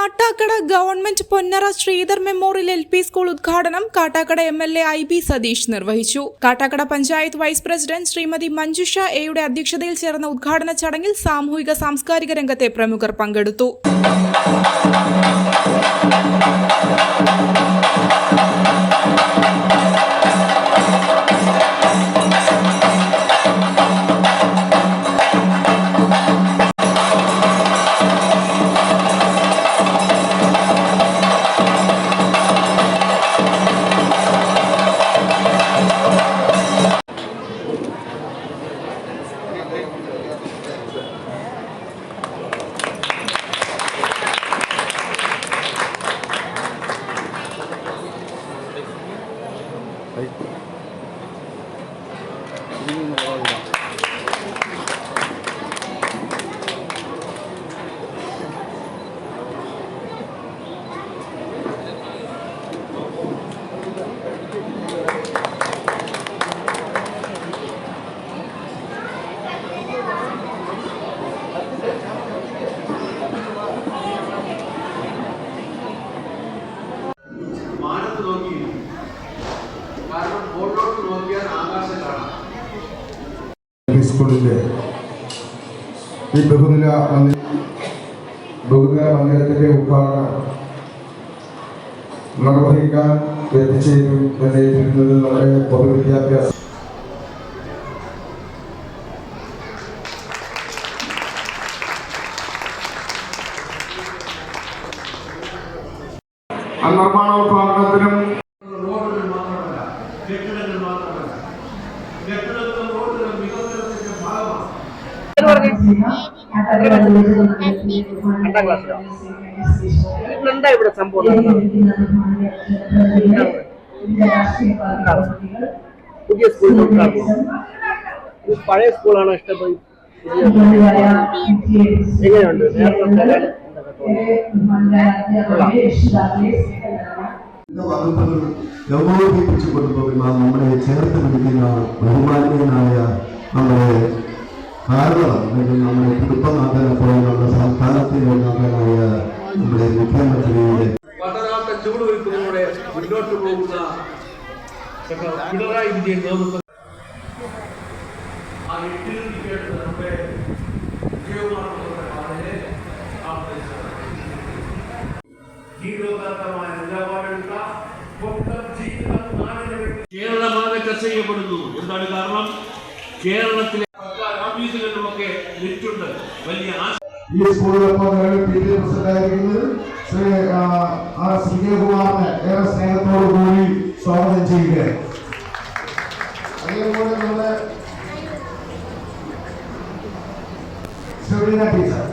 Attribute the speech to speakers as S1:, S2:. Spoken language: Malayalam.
S1: Kattakada government Ponnara Sreedhar memorial L P school ഉദ്ഘാടനം Kattakada M L A I B Satheesh നിർവഹിച്ചു. കാട്ടാക്കട പഞ്ചായത്ത് വൈസ് പ്രസിഡന്റ് ശ്രീമതി മഞ്ജുഷ എയുടെ അധ്യക്ഷതയിൽ ചേർന്ന ഉദ്ഘാടന ചടങ്ങിൽ സാമൂഹിക സാംസ്കാരിക രംഗത്തെ പ്രമുഖർ പങ്കെടുത്തു.
S2: Bye. കാരണം മുകളിലോട്ട് നോക്കിയാൽ ആകാശം കാണാം.
S3: എൽ ഈ ബഹുനില മന്ദിര ബഹുനില മന്ദിരത്തിന്റെ ഉദ്ഘാടനം നിർവഹിക്കാൻ എത്തിച്ചേരും എന്നേറ്റിരുന്നത് നമ്മുടെ പൊതുവിദ്യാഭ്യാസ നിർമ്മാണോദ്ഘാടനത്തിനും
S4: രണ്ടാം ക്ലാസ്സിലോ? എന്താ ഇവിടെ സംഭവം? പുതിയ സ്കൂൾ പഴയ സ്കൂളാണോ ഇഷ്ടമായി എങ്ങനെയുണ്ട്?
S5: വകുപ്പുകൾ ഗൗരവിപ്പിച്ചു കൊണ്ടുപോകുന്ന നമ്മളെ ചേർത്ത് പിടിക്കുന്ന ബഹുമാനീയനായ നമ്മുടെ കാരണം അല്ലെങ്കിൽ നമ്മുടെ കുടുംബനാഥനെ നമ്മുടെ സംസ്ഥാനത്തിന്റെ നാഥനായ നമ്മുടെ മുഖ്യമന്ത്രിയുടെ
S2: പതരാത്ത ചുവടുവയ്പ്പിലൂടെ മുന്നോട്ട് പോകുന്ന പിണറായി വിജയൻ നേതൃത്വം. ആ എട്ടിൽ കേട്ടത് നമ്മുടെ ആ പ്രദേശത്ത് ജീവിതപരമായ നിലപാടെടുത്ത സ്വന്തം ജീവിതം കേരള മാതക ചെയ്യപ്പെടുന്നു എന്താണ് കാരണം? കേരളത്തിലെ സർക്കാർ വിറ്റുണ്ട്. വലിയ
S3: ഈ സ്കൂളിലൊപ്പം നിലവിൽ പി ശ്രീ ആർ എസ് വിജയകുമാറിനെ ഏറെ സ്നേഹത്തോടു കൂടി സ്വാഗതം ചെയ്യുകയാണ്. അതേപോലെ നമ്മുടെ ടീച്ചർ.